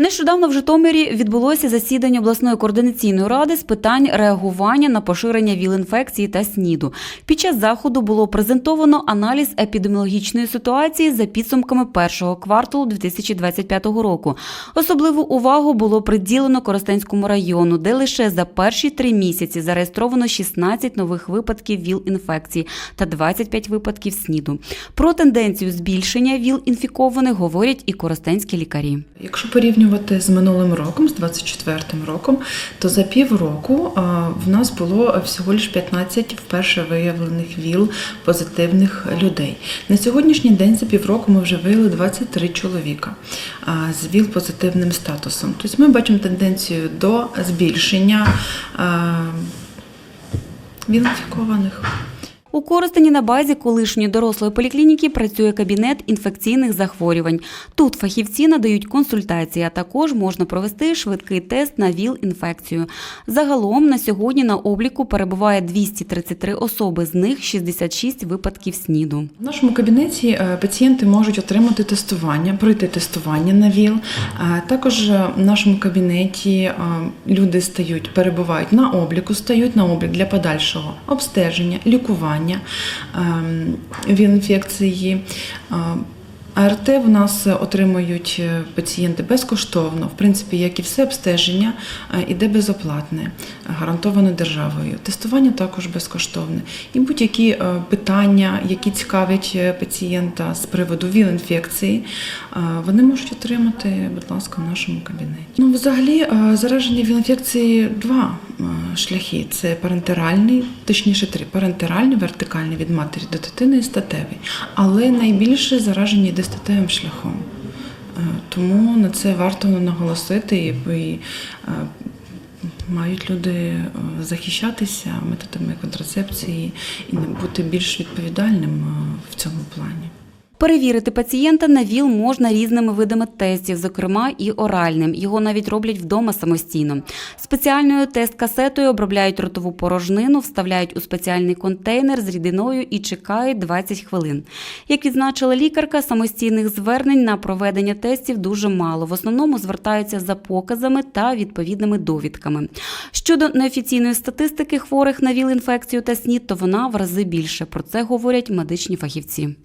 Нещодавно в Житомирі відбулося засідання обласної координаційної ради з питань реагування на поширення ВІЛ-інфекції та СНІДу. Під час заходу було презентовано аналіз епідеміологічної ситуації за підсумками першого кварталу 2025 року. Особливу увагу було приділено Коростенському району, де лише за перші три місяці зареєстровано 16 нових випадків ВІЛ-інфекції та 25 випадків СНІДу. Про тенденцію збільшення ВІЛ-інфікованих говорять і коростенські лікарі. Якщо порівнювати з минулим роком, з 24-м роком, то за півроку в нас було всього лиш 15 вперше виявлених ВІЛ позитивних людей. На сьогоднішній день за півроку ми вже виявили 23 чоловіка з ВІЛ позитивним статусом. Тобто ми бачимо тенденцію до збільшення ВІЛ-інфікованих. У Коростені на базі колишньої дорослої поліклініки працює кабінет інфекційних захворювань. Тут фахівці надають консультації, а також можна провести швидкий тест на ВІЛ-інфекцію. Загалом на сьогодні на обліку перебуває 233 особи, з них 66 випадків СНІДу. В нашому кабінеті е, пацієнти можуть отримати тестування, пройти тестування на ВІЛ. Також е, в нашому кабінеті е, люди стають, перебувають на обліку, стають на облік для подальшого обстеження, лікування ем, ВІЛ-інфекції. Е, АРТ в нас отримують е, пацієнти безкоштовно, в принципі, як і все обстеження, е, іде безоплатне, гарантоване державою. Тестування також безкоштовне. І будь-які питання, які цікавлять пацієнта з приводу ВІЛ-інфекції, вони можуть отримати, будь ласка, в нашому кабінеті. Ну, взагалі, зараження ВІЛ-інфекції два шляхи: це парентеральний, точніше три парентеральний, вертикальний від матері до дитини і статевий. Але найбільше зараження йде статевим шляхом. Е, Тому на це варто наголосити і, е, мають люди е, захищатися методами контрацепції і бути більш відповідальним в цьому плані. Перевірити пацієнта на ВІЛ можна різними видами тестів, зокрема і оральним. Його навіть роблять вдома самостійно. Спеціальною тест-касетою обробляють ротову порожнину, вставляють у спеціальний контейнер з рідиною і чекають 20 хвилин. Як відзначила лікарка, самостійних звернень на проведення тестів дуже мало. В основному звертаються за показами та відповідними довідками. Щодо неофіційної статистики хворих на ВІЛ-інфекцію та СНІД, то вона в рази більше. Про це говорять медичні фахівці.